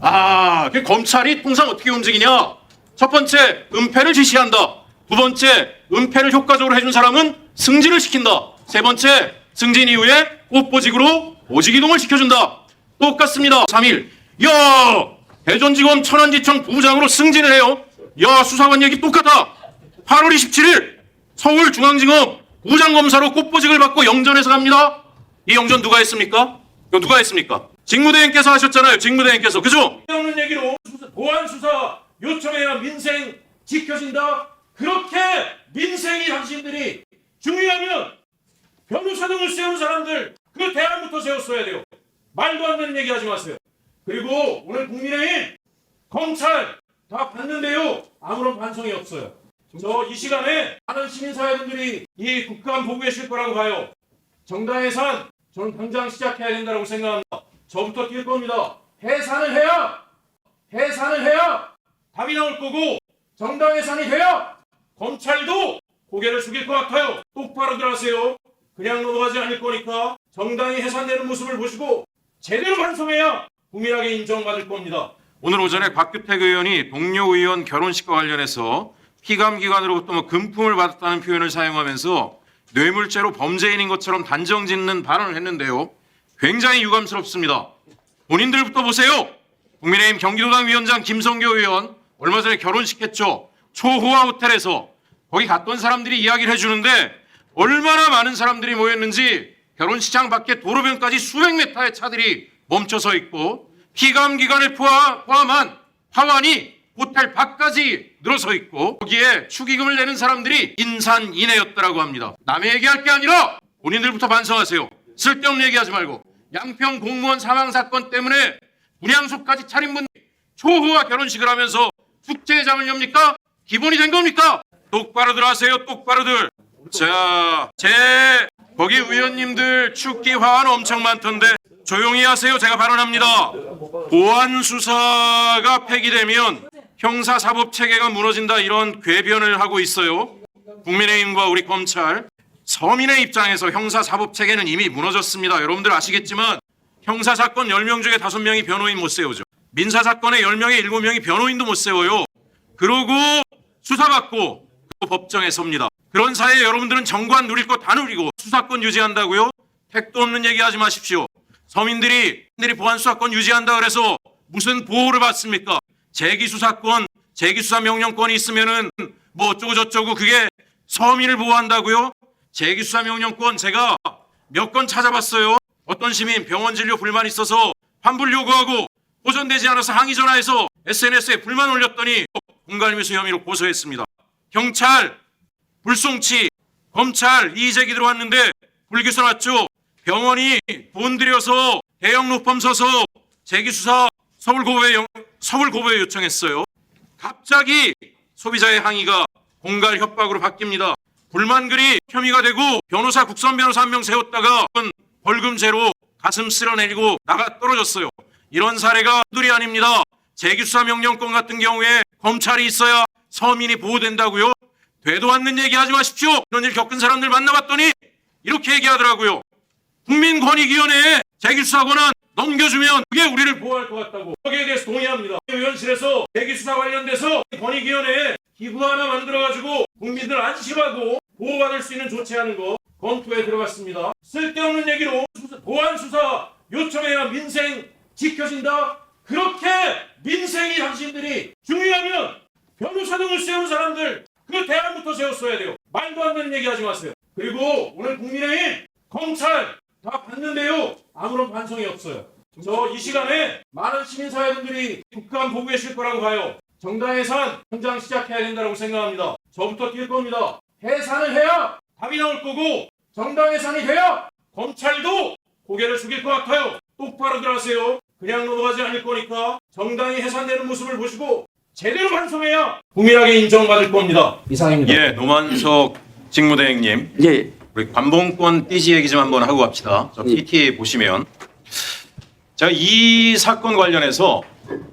아, 그 검찰이 통상 어떻게 움직이냐? 첫 번째, 은폐를 지시한다. 두 번째, 은폐를 효과적으로 해준 사람은 승진을 시킨다. 세 번째, 승진 이후에 꽃보직으로 보직 이동을 시켜준다. 똑같습니다. 3일. 야! 대전지검 천안지청 부장으로 승진을 해요. 야, 수사관 얘기 똑같아. 8월 27일 서울중앙지검 부장검사로 꽃보직을 받고 영전에서 갑니다. 이 영전 누가 했습니까? 누가 했습니까? 직무대행께서 하셨잖아요. 직무대행께서. 그죠? 없는 얘기로 보안 수사 요청해야 민생 지켜진다. 그렇게 민생이 당신들이 중요하면 변호사 등을 세운 사람들 그 대안부터 세웠어야 돼요. 말도 안 되는 얘기 하지 마세요. 그리고 오늘 국민의힘 검찰 다 봤는데요. 아무런 반성이 없어요. 저 이 시간에 많은 시민사회분들이 이 국감 보고 계실 거라고 봐요. 정당 해산 저는 당장 시작해야 된다고 생각합니다. 저부터 뛸 겁니다. 해산을 해야 해산을 해야 답이 나올 거고 정당 해산이 돼야 검찰도 고개를 숙일 것 같아요. 똑바로 들어가세요. 그냥 넘어가지 않을 거니까 정당이 해산되는 모습을 보시고 제대로 반성해야 국민에게 인정받을 겁니다. 오늘 오전에 곽규택 의원이 동료 의원 결혼식과 관련해서 피감기관으로부터 뭐 금품을 받았다는 표현을 사용하면서 뇌물죄로 범죄인인 것처럼 단정 짓는 발언을 했는데요. 굉장히 유감스럽습니다. 본인들부터 보세요. 국민의힘 경기도당 위원장 김성교 의원 얼마 전에 결혼식 했죠. 초호화 호텔에서 거기 갔던 사람들이 이야기를 해주는데 얼마나 많은 사람들이 모였는지 결혼식장 밖에 도로변까지 수백 메타의 차들이 멈춰서 있고 피감기관을 포함- 포함한 화환이 호텔 밖까지 늘어서 있고 거기에 축의금을 내는 사람들이 인산인해였다라고 합니다. 남의 얘기할 게 아니라 본인들부터 반성하세요. 쓸데없는 얘기하지 말고 양평 공무원 사망 사건 때문에 분향소까지 차린 분 초호화 결혼식을 하면서 축제장을 엽니까? 기본이 된 겁니까? 똑바로 들어하세요. 똑바로들. 자, 제 거기 의원님들 축기 화환 엄청 많던데 조용히 하세요. 제가 발언합니다. 보안 수사가 폐기되면 형사 사법 체계가 무너진다 이런 궤변을 하고 있어요. 국민의힘과 우리 검찰 서민의 입장에서 형사 사법 체계는 이미 무너졌습니다. 여러분들 아시겠지만 형사 사건 10명 중에 5명이 변호인 못 세우죠. 민사 사건에 10명에 7명이 변호인도 못 세워요. 그러고 수사받고 또 법정에 섭니다. 그런 사이에 여러분들은 정관 누릴 거 다 누리고 수사권 유지한다고요? 택도 없는 얘기 하지 마십시오. 서민들이 들이 보안 수사권 유지한다 그래서 무슨 보호를 받습니까? 재기 수사권, 재기 수사 명령권이 있으면은 뭐 어쩌고 저쩌고 그게 서민을 보호한다고요? 재기 수사 명령권 제가 몇 건 찾아봤어요. 어떤 시민 병원 진료 불만 있어서 환불 요구하고 호전되지 않아서 항의 전화해서 SNS에 불만 올렸더니 공갈미수 혐의로 고소했습니다. 경찰 불송치 검찰 이의제기 들어왔는데 불기소 났죠. 병원이 돈 들여서 대형 로펌 서서 재기수사 서울고배 영- 서울고배에 요청했어요. 갑자기 소비자의 항의가 공갈 협박으로 바뀝니다. 불만 글이 혐의가 되고 변호사 국선 변호사 한 명 세웠다가 벌금 제로 가슴 쓸어내리고 나가 떨어졌어요. 이런 사례가 둘이 아닙니다. 재기수사 명령권 같은 경우에 검찰이 있어야 서민이 보호된다고요? 되도 않는 얘기 하지 마십시오. 이런 일 겪은 사람들 만나봤더니 이렇게 얘기하더라고요. 국민권익위원회에 재기수사 권한 넘겨주면 그게 우리를 보호할 것 같다고. 거기에 대해서 동의합니다. 의원실에서 재기수사 관련돼서 권익위원회에 기구 하나 만들어가지고 국민들 안심하고 보호받을 수 있는 조치하는 거 검토에 들어갔습니다. 쓸데없는 얘기로 보안 수사 요청해야 민생 지켜진다. 그렇게 민생이 당신들이 중요하면 변호사 등을 세운 사람들 그 대안부터 세웠어야 돼요. 말도 안 되는 얘기 하지 마세요. 그리고 오늘 국민의힘 검찰 다 봤는데요. 아무런 반성이 없어요. 저 이 시간에 많은 시민사회분들이 국감 보고 계실 거라고 봐요. 정당 해산 당장 시작해야 된다고 생각합니다. 저부터 뛸 겁니다. 해산을 해야 답이 나올 거고 정당 해산이 돼야 검찰도 고개를 숙일 것 같아요. 똑바로 들어가세요. 그냥 넘어가지 않을 거니까 정당이 해산되는 모습을 보시고 제대로 반성해야 국민에게 인정받을 겁니다. 이상입니다. 예, 노만석 직무대행님. 예, 우리 관봉권 띠지 얘기 좀 한번 하고 갑시다. 저 예. PTA 보시면 제가 이 사건 관련해서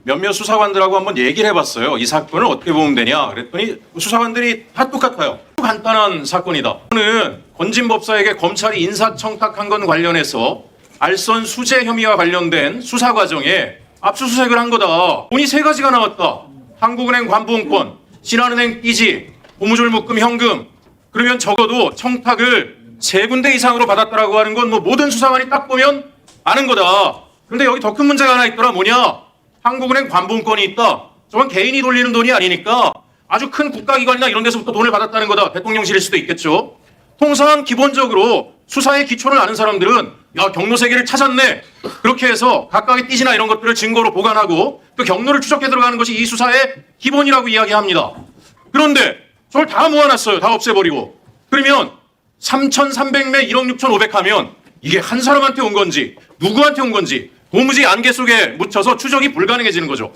몇몇 수사관들하고 한번 얘기를 해봤어요. 이 사건을 어떻게 보면 되냐 그랬더니 수사관들이 다 똑같아요. 간단한 사건이다. 저는 권진 법사에게 검찰이 인사청탁한 건 관련해서 알선 수재 혐의와 관련된 수사 과정에 압수수색을 한 거다. 돈이 세 가지가 나왔다. 한국은행 관보험권, 신한은행 띠지, 고무줄 묶음 현금. 그러면 적어도 청탁을 세 군데 이상으로 받았다라고 하는 건 뭐 모든 수사관이 딱 보면 아는 거다. 근데 여기 더 큰 문제가 하나 있더라. 뭐냐? 한국은행 관보험권이 있다. 저건 개인이 돌리는 돈이 아니니까 아주 큰 국가기관이나 이런 데서부터 돈을 받았다는 거다. 대통령실일 수도 있겠죠. 통상 기본적으로 수사의 기초를 아는 사람들은 야 경로 세계를 찾았네 그렇게 해서 각각의 띠지나 이런 것들을 증거로 보관하고 그 경로를 추적해 들어가는 것이 이 수사의 기본이라고 이야기합니다. 그런데 저걸 다 모아놨어요. 다 없애버리고 그러면 3,300매 1억 6,500 하면 이게 한 사람한테 온 건지 누구한테 온 건지 도무지 안개 속에 묻혀서 추적이 불가능해지는 거죠.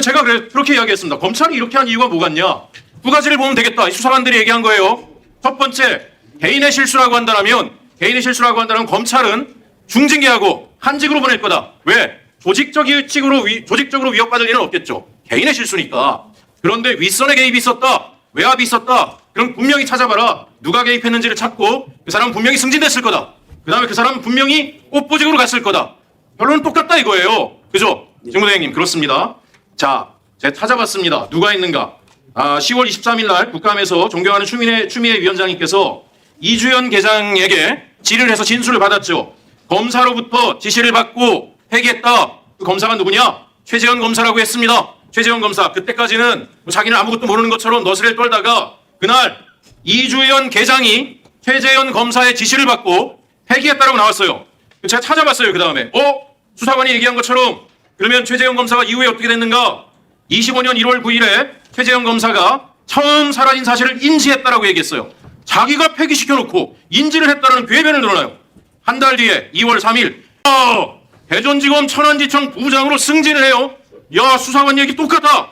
제가 그렇게 이야기했습니다. 검찰이 이렇게 한 이유가 뭐겠냐? 두 가지를 보면 되겠다. 이 수사관들이 얘기한 거예요. 첫 번째, 개인의 실수라고 한다면, 개인의 실수라고 한다면 검찰은 중징계하고 한직으로 보낼 거다. 왜? 조직적으로, 위, 조직적으로 위협받을 일은 없겠죠. 개인의 실수니까. 그런데 윗선에 개입이 있었다. 외압이 있었다. 그럼 분명히 찾아봐라. 누가 개입했는지를 찾고 그 사람은 분명히 승진됐을 거다. 그 다음에 그 사람은 분명히 꽃보직으로 갔을 거다. 결론은 똑같다 이거예요. 그죠? 정무대행님 그렇습니다. 자, 제가 찾아봤습니다. 누가 있는가? 아, 10월 23일 날 국감에서 존경하는 추미애, 추미애 위원장님께서 이주연 계장에게 질의를 해서 진술을 받았죠. 검사로부터 지시를 받고 회개했다. 그 검사가 누구냐? 최재현 검사라고 했습니다. 최재현 검사. 그때까지는 뭐 자기는 아무것도 모르는 것처럼 너스레를 떨다가 그날 이주연 계장이 최재현 검사의 지시를 받고 회개했다라고 나왔어요. 제가 찾아봤어요. 그 다음에 어 수사관이 얘기한 것처럼 그러면 최재형 검사가 이후에 어떻게 됐는가? 25년 1월 9일에 최재형 검사가 처음 사라진 사실을 인지했다라고 얘기했어요. 자기가 폐기시켜놓고 인지를 했다는 궤변을 늘어나요. 한 달 뒤에 2월 3일 어, 대전지검 천안지청 부장으로 승진을 해요. 야 수사관 얘기 똑같아.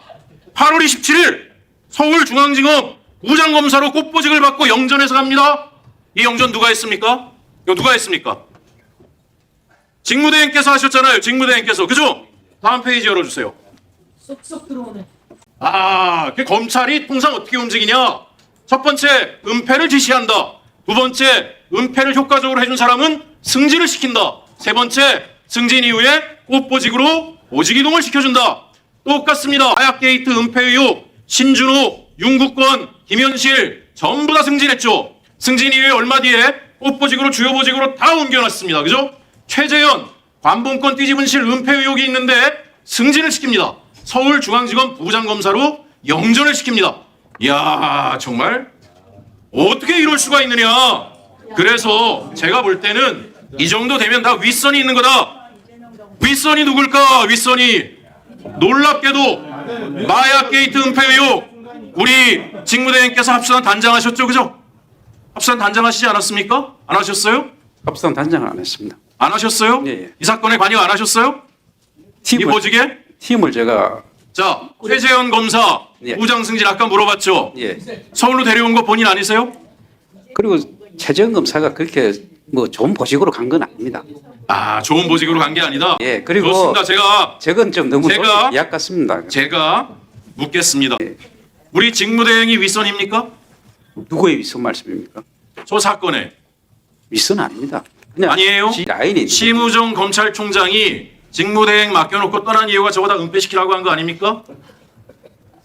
8월 27일 서울중앙지검 부장검사로 꽃보직을 받고 영전에서 갑니다. 이 영전 누가 했습니까? 이거 누가 했습니까? 직무대행께서 하셨잖아요. 직무대행께서 그죠? 다음 페이지 열어주세요. 쏙쏙 들어오네. 아, 그 검찰이 통상 어떻게 움직이냐? 첫 번째, 은폐를 지시한다. 두 번째, 은폐를 효과적으로 해준 사람은 승진을 시킨다. 세 번째, 승진 이후에 꽃보직으로 보직 이동을 시켜준다. 똑같습니다. 마약 게이트 은폐 의혹, 신준호, 윤국권, 김현실 전부 다 승진했죠. 승진 이후에 얼마 뒤에 꽃보직으로 주요 보직으로 다 옮겨놨습니다. 그죠? 최재현 관본권 뒤집은실 은폐 의혹이 있는데 승진을 시킵니다. 서울중앙지검 부장검사로 영전을 시킵니다. 이야 정말 어떻게 이럴 수가 있느냐. 그래서 제가 볼 때는 이 정도 되면 다 윗선이 있는 거다. 윗선이 누굴까? 윗선이 놀랍게도 마약 게이트 은폐 의혹 우리 직무대행께서 합수단 단장하셨죠, 그죠? 합수단 단장하시지 않았습니까? 안 하셨어요? 합성 단장을 안 했습니다. 안 하셨어요? 예, 예. 이 사건에 관여 안 하셨어요? 이 팀을, 보직에? 팀을 제가 자, 최재현 검사 예. 부장 승진 아까 물어봤죠. 예 서울로 데려온 거 본인 아니세요? 그리고 최재형 검사가 그렇게 뭐 좋은 보직으로 간 건 아닙니다. 아, 좋은 보직으로 간 게 아니다. 예, 그리고- 그렇습니다. 제가 저건 좀 너무 제가- 예약 같습니다. 제가 묻겠습니다. 예. 우리 직무대행이 윗선입니까? 누구의 윗선 말씀입니까? 저 사건에 윗선 아닙니다. 그냥 아니에요? 라인이 심우정 검찰총장이 직무대행 맡겨놓고 떠난 이유가 저보다 은폐시키라고 한 거 아닙니까?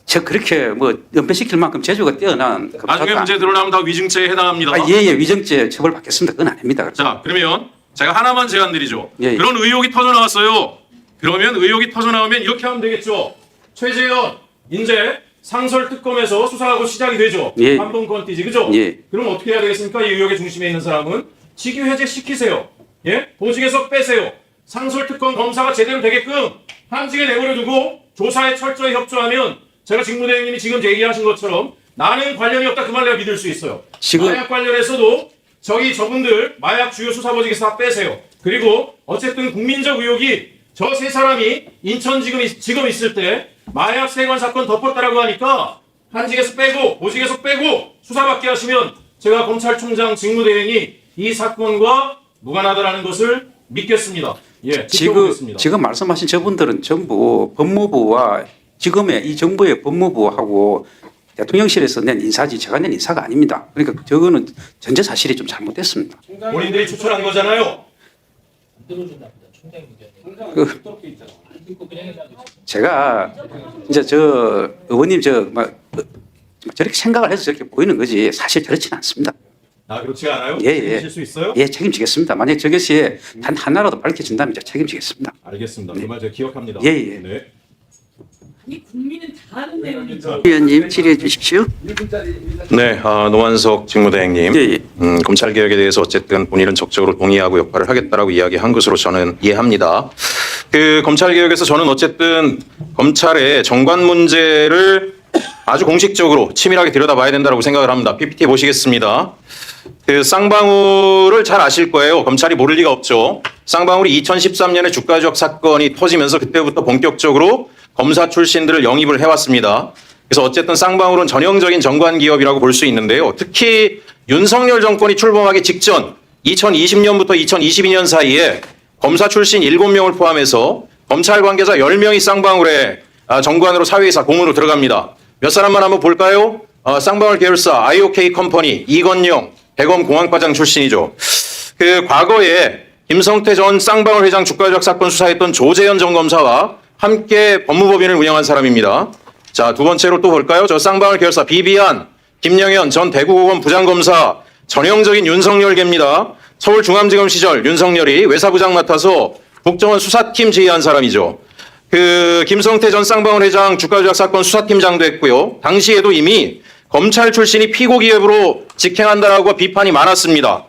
저 그렇게 뭐 연패시킬 만큼 재주가 뛰어난 나중에 검사가 문제 드러나면 다 위증죄에 해당합니다. 아, 예, 예, 위정죄 처벌 받겠습니다. 그건 아닙니다. 자, 그러면 제가 하나만 제안 드리죠. 예, 예. 그런 의혹이 터져 나왔어요. 그러면 의혹이 터져 나오면 이렇게 하면 되겠죠. 최재현 이제 상설 특검에서 수사하고 시작이 되죠. 예. 한번 건티지 그죠? 예. 그럼 어떻게 해야 되겠습니까? 이 의혹의 중심에 있는 사람은 직위 해제 시키세요. 예? 보직에서 빼세요. 상설 특검 검사가 제대로 되게끔 한직에 내버려 두고 조사에 철저히 협조하면 제가 직무대행님이 지금 제기하신 것처럼 나는 관련이 없다 그 말 내가 믿을 수 있어요. 지금- 마약 관련해서도 저기 저분들 마약 주요 수사보직에서 다 빼세요. 그리고 어쨌든 국민적 의혹이 저 세 사람이 인천 지금 있- 지금 있을 때 마약 세관 사건 덮었다라고 하니까 한직에서 빼고 보직에서 빼고 수사받게 하시면 제가 검찰총장 직무대행이 이 사건과 무관하다라는 것을 믿겠습니다. 예, 지금. 지금 말씀하신 저분들은 전부 법무부와 지금의 이 정부의 법무부하고 대통령실에서 낸 인사지 제가 낸 인사가 아닙니다. 그러니까 저거는 전제 사실이 좀 잘못됐습니다. 본인들이 추천한 거잖아요. 그 제가 이제 저 의원님 저 막 저렇게 생각을 해서 저렇게 보이는 거지 사실 그렇지는 않습니다. 아 그렇지 않아요? 예, 예. 책임지실 수 있어요? 예, 책임지겠습니다. 만약 저것이 단 하나라도 밝혀진다면 제가 책임지겠습니다. 알겠습니다. 그 말 제가 기억합니다. 예, 예. 네. 이 국민은 다 아는 내용이죠. 위원님 질의해 주십시오. 네, 아, 노한석 직무대행님. 예, 예. 음, 검찰 개혁에 대해서 어쨌든 본인은 적극적으로 동의하고 역할을 하겠다라고 이야기한 것으로 저는 이해합니다. 그 검찰 개혁에서 저는 어쨌든 검찰의 정관 문제를 아주 공식적으로 치밀하게 들여다봐야 된다고 생각을 합니다. PPT 보시겠습니다. 그 쌍방울을 잘 아실 거예요. 검찰이 모를 리가 없죠. 쌍방울이 2013년에 주가 조작 사건이 터지면서 그때부터 본격적으로 검사 출신들을 영입을 해왔습니다. 그래서 어쨌든 쌍방울은 전형적인 정관 기업이라고 볼 수 있는데요. 특히 윤석열 정권이 출범하기 직전 2020년부터 2022년 사이에 검사 출신 7명을 포함해서 검찰 관계자 10명이 쌍방울에 아, 정관으로 사회이사 공으로 들어갑니다. 몇 사람만 한번 볼까요? 어, 쌍방울 계열사 IOK 컴퍼니 이건영 대검 공안과장 출신이죠. 그 과거에 김성태 전 쌍방울 회장 주가 조작 사건 수사했던 조재현 전 검사와 함께 법무법인을 운영한 사람입니다. 자, 두 번째로 또 볼까요? 저 쌍방울 계열사 비비안 김영현 전 대구고검 부장검사 전형적인 윤석열계입니다. 서울중앙지검 시절 윤석열이 외사부장 맡아서 국정원 수사팀 지휘한 사람이죠. 그 김성태 전 쌍방울 회장 주가 조작 사건 수사팀장도 했고요. 당시에도 이미 검찰 출신이 피고 기업으로 직행한다라고 비판이 많았습니다.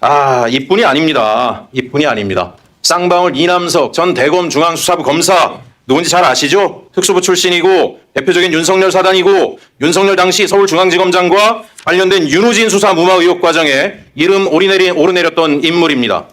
아, 이뿐이 아닙니다. 이뿐이 아닙니다. 쌍방울 이남석 전 대검 중앙수사부 검사 누군지 잘 아시죠? 특수부 출신이고 대표적인 윤석열 사단이고 윤석열 당시 서울중앙지검장과 관련된 윤우진 수사 무마 의혹 과정에 이름 오리내리 오르내렸던 인물입니다.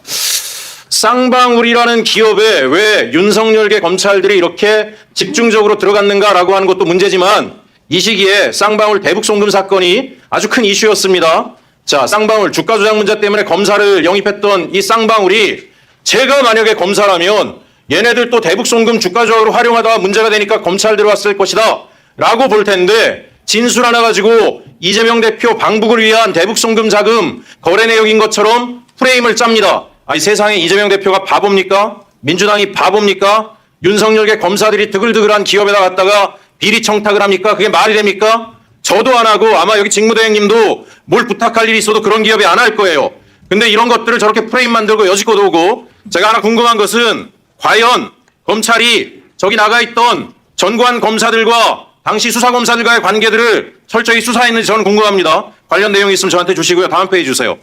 쌍방울이라는 기업에 왜 윤석열계 검찰들이 이렇게 집중적으로 들어갔는가라고 하는 것도 문제지만 이 시기에 쌍방울 대북 송금 사건이 아주 큰 이슈였습니다. 자, 쌍방울 주가 조작 문제 때문에 검사를 영입했던 이 쌍방울이 제가 만약에 검사라면 얘네들 또 대북 송금 주가 조작으로 활용하다가 문제가 되니까 검찰 들어왔을 것이다. 라고 볼 텐데 진술 하나 가지고 이재명 대표 방북을 위한 대북 송금 자금 거래 내역인 것처럼 프레임을 짭니다. 아니 세상에 이재명 대표가 바보입니까? 민주당이 바보입니까? 윤석열계 검사들이 드글드글한 기업에다 갖다가 비리 청탁을 합니까? 그게 말이 됩니까? 저도 안 하고 아마 여기 직무대행님도 뭘 부탁할 일이 있어도 그런 기업에 안할 거예요. 근데 이런 것들을 저렇게 프레임 만들고 여지껏 오고 제가 하나 궁금한 것은 과연 검찰이 저기 나가 있던 전관 검사들과 당시 수사 검사들과의 관계들을 철저히 수사했는지 저는 궁금합니다. 관련 내용이 있으면 저한테 주시고요. 다음 페이지 주세요.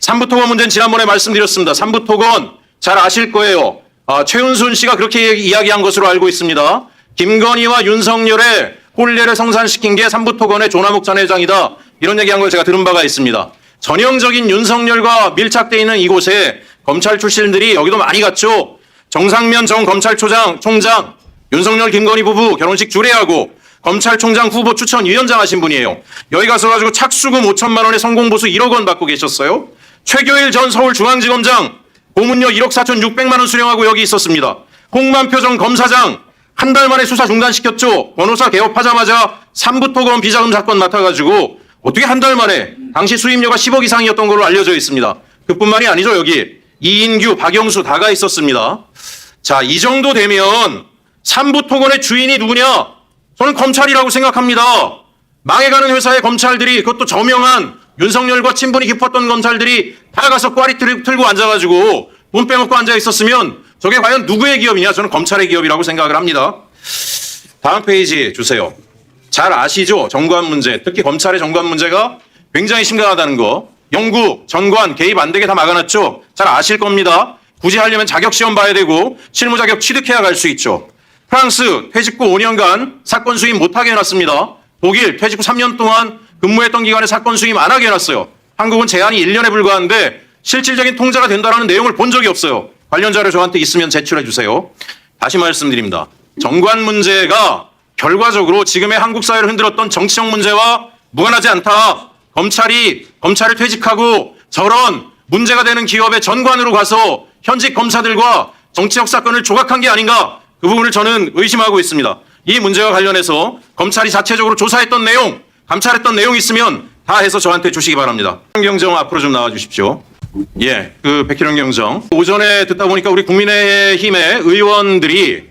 삼부토건 문제는 지난번에 말씀드렸습니다. 삼부토건 잘 아실 거예요. 아, 최은순 씨가 그렇게 이야기한 것으로 알고 있습니다. 김건희와 윤석열의 혼례를 성산시킨 게 삼부토건의 조남욱 전 회장이다. 이런 얘기한 걸 제가 들은 바가 있습니다. 전형적인 윤석열과 밀착돼 있는 이곳에 검찰 출신들이 여기도 많이 갔죠. 정상면 전 검찰총장 총장, 윤석열 김건희 부부 결혼식 주례하고 검찰총장 후보 추천 위원장 하신 분이에요. 여기 가서 가지고 착수금 5천만 원에 성공보수 1억 원 받고 계셨어요. 최교일 전 서울중앙지검장 고문료 1억 4천 6백만 원 수령하고 여기 있었습니다. 홍만표 전 검사장 한 달 만에 수사 중단시켰죠. 변호사 개업하자마자 삼부토건 비자금 사건 맡아가지고 어떻게 한 달 만에 당시 수임료가 10억 이상이었던 걸로 알려져 있습니다. 그뿐만이 아니죠. 여기 이인규, 박영수 다가 있었습니다. 자, 이 정도 되면 삼부토건의 주인이 누구냐? 저는 검찰이라고 생각합니다. 망해가는 회사의 검찰들이 그것도 저명한 윤석열과 친분이 깊었던 검찰들이 다 가서 꽈리 틀- 틀고 앉아가지고 돈 빼먹고 앉아 있었으면 저게 과연 누구의 기업이냐? 저는 검찰의 기업이라고 생각을 합니다. 다음 페이지 주세요. 잘 아시죠? 정관 문제. 특히 검찰의 정관 문제가 굉장히 심각하다는 거. 영국, 전관, 개입 안 되게 다 막아놨죠? 잘 아실 겁니다. 굳이 하려면 자격시험 봐야 되고 실무 자격 취득해야 갈 수 있죠. 프랑스 퇴직 후 5년간 사건 수임 못하게 해놨습니다. 독일 퇴직 후 3년 동안 근무했던 기간에 사건 수임 안 하게 해놨어요. 한국은 제한이 1년에 불과한데 실질적인 통제가 된다는 내용을 본 적이 없어요. 관련 자료 저한테 있으면 제출해 주세요. 다시 말씀드립니다. 정관 문제가 결과적으로 지금의 한국 사회를 흔들었던 정치적 문제와 무관하지 않다. 검찰이 검찰을 퇴직하고 저런 문제가 되는 기업의 전관으로 가서 현직 검사들과 정치적 사건을 조각한 게 아닌가 그 부분을 저는 의심하고 있습니다. 이 문제와 관련해서 검찰이 자체적으로 조사했던 내용, 감찰했던 내용이 있으면 다 해서 저한테 주시기 바랍니다. 환경정 앞으로 좀 나와 주십시오. 예, 그 백혜령 경정. 오전에 듣다 보니까 우리 국민의힘의 의원들이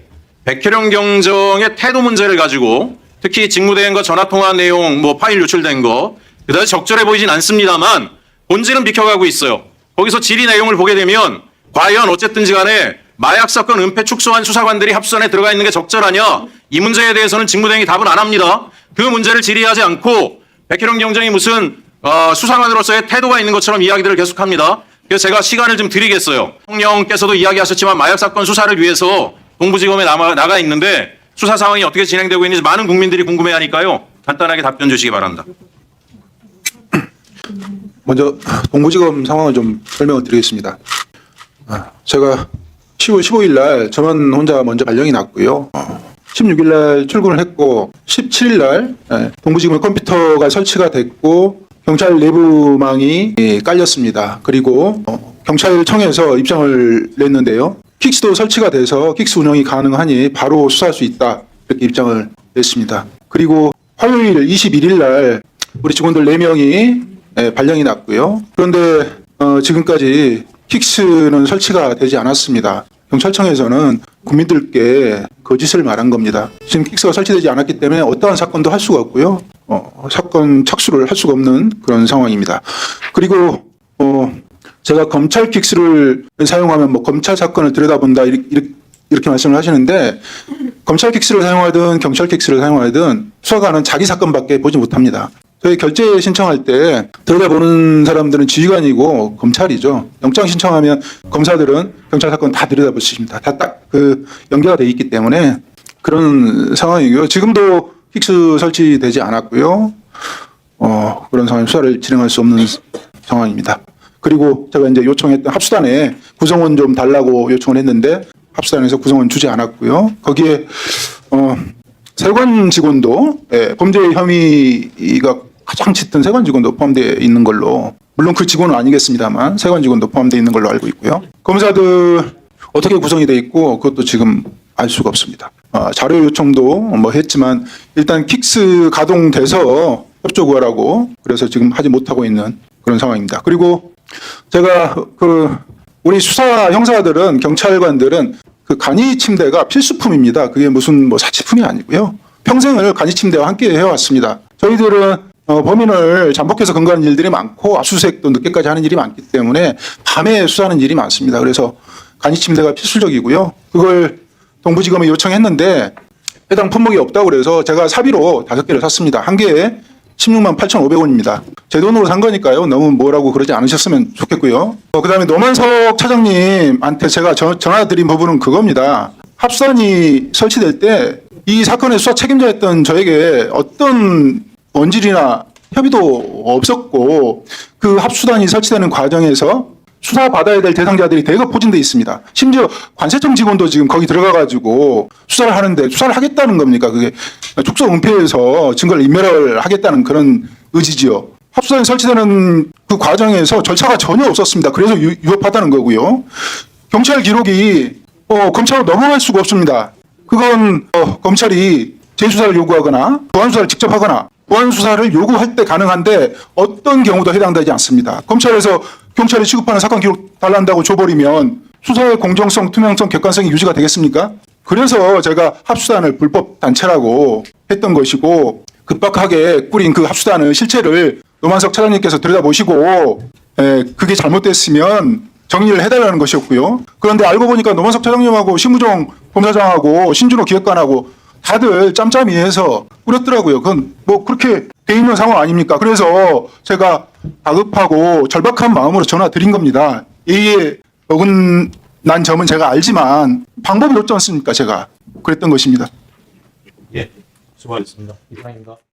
백혜령 경정의 태도 문제를 가지고 특히 직무대행과 전화통화 내용, 뭐 파일 유출된 거, 그다지 적절해 보이진 않습니다만 본질은 비켜가고 있어요. 거기서 질의 내용을 보게 되면 과연 어쨌든지 간에 마약 사건 은폐 축소한 수사관들이 합수안에 들어가 있는 게 적절하냐? 이 문제에 대해서는 직무대행이 답은 안 합니다. 그 문제를 질의하지 않고 백혜령 경정이 무슨 어, 수사관으로서의 태도가 있는 것처럼 이야기들을 계속합니다. 그래서 제가 시간을 좀 드리겠어요. 대통령께서도 이야기하셨지만 마약 사건 수사를 위해서 동부지검에 남아, 나가 있는데 수사 상황이 어떻게 진행되고 있는지 많은 국민들이 궁금해하니까요. 간단하게 답변 주시기 바랍니다. 먼저 동부지검 상황을 좀 설명을 드리겠습니다. 아, 제가 10월 15일 날 저만 혼자 먼저 발령이 났고요. 16일 날 출근을 했고 17일 날 예, 동부지검 컴퓨터가 설치가 됐고 경찰 내부망이 예, 깔렸습니다. 그리고 어, 경찰청에서 입장을 냈는데요. 킥스도 설치가 돼서 킥스 운영이 가능하니 바로 수사할 수 있다 이렇게 입장을 냈습니다. 그리고 화요일 21일 날 우리 직원들 4명이 예, 발령이 났고요. 그런데 어, 지금까지 킥스는 설치가 되지 않았습니다. 경찰청에서는 국민들께 거짓을 말한 겁니다. 지금 킥스가 설치되지 않았기 때문에 어떠한 사건도 할 수가 없고요. 어, 사건 착수를 할 수가 없는 그런 상황입니다. 그리고 어, 제가 검찰 킥스를 사용하면 뭐 검찰 사건을 들여다본다 이렇게, 이렇게, 말씀을 하시는데 검찰 킥스를 사용하든 경찰 킥스를 사용하든 수사관은 자기 사건밖에 보지 못합니다. 저희 결재 신청할 때 들여다보는 사람들은 지휘관이고 검찰이죠. 영장 신청하면 검사들은 경찰 사건 다 들여다볼 수 있습니다. 다 딱 그 연계가 돼 있기 때문에 그런 상황이고요. 지금도 킥스 설치되지 않았고요. 어, 그런 상황 수사를 진행할 수 없는 상황입니다. 그리고 제가 이제 요청했던 합수단에 구성원 좀 달라고 요청을 했는데 합수단에서 구성원 주지 않았고요. 거기에 어, 세관 직원도 예, 범죄 혐의가 가장 짙은 세관 직원도 포함되어 있는 걸로 물론 그 직원은 아니겠습니다만 세관 직원도 포함되어 있는 걸로 알고 있고요. 검사들 어떻게 구성이 돼 있고 그것도 지금 알 수가 없습니다. 아, 자료 요청도 뭐 했지만 일단 킥스 가동돼서 협조 구하라고 그래서 지금 하지 못하고 있는 그런 상황입니다. 그리고 제가 그 우리 수사 형사들은 경찰관들은 그 간이 침대가 필수품입니다. 그게 무슨 뭐 사치품이 아니고요. 평생을 간이 침대와 함께 해왔습니다. 저희들은 어, 범인을 잠복해서 근거하는 일들이 많고 압수수색도 늦게까지 하는 일이 많기 때문에 밤에 수사하는 일이 많습니다. 그래서 간이 침대가 필수적이고요. 그걸 동부지검에 요청했는데 해당 품목이 없다고 그래서 제가 사비로 다섯 개를 샀습니다. 한 개에 16만 8,500원입니다. 제 돈으로 산 거니까요. 너무 뭐라고 그러지 않으셨으면 좋겠고요. 어, 그 다음에 노만석 차장님한테 제가 전, 전화드린 부분은 그겁니다. 합수단이 설치될 때 이 사건의 수사 책임자였던 저에게 어떤 원질이나 협의도 없었고 그 합수단이 설치되는 과정에서 수사 받아야 될 대상자들이 대거 포진돼 있습니다. 심지어 관세청 직원도 지금 거기 들어가가지고 수사를 하는데 수사를 하겠다는 겁니까? 그게 축소 은폐해서 증거를 인멸을 하겠다는 그런 의지지요. 합수단이 설치되는 그 과정에서 절차가 전혀 없었습니다. 그래서 유, 유업하다는 거고요. 경찰 기록이 어, 검찰로 넘어갈 수가 없습니다. 그건 어, 검찰이 재수사를 요구하거나 보안 수사를 직접 하거나 보안 수사를 요구할 때 가능한데 어떤 경우도 해당되지 않습니다. 검찰에서 경찰이 취급하는 사건 기록 달란다고 줘버리면 수사의 공정성, 투명성, 객관성이 유지가 되겠습니까? 그래서 제가 합수단을 불법 단체라고 했던 것이고 급박하게 꾸린 그 합수단을 실체를 노만석 차장님께서 들여다보시고 에, 그게 잘못됐으면 정리를 해달라는 것이었고요. 그런데 알고 보니까 노만석 차장님하고 심우정 검사장하고 신준호 기획관하고 다들 짬짬이 해서 꾸렸더라고요. 그건 뭐 그렇게 돼 있는 상황 아닙니까? 그래서 제가 다급하고 절박한 마음으로 전화 드린 겁니다. 예의에 어긋난 점은 제가 알지만 방법이 없지 않습니까? 제가 그랬던 것입니다. 예, 수고하셨습니다. 이상입니다.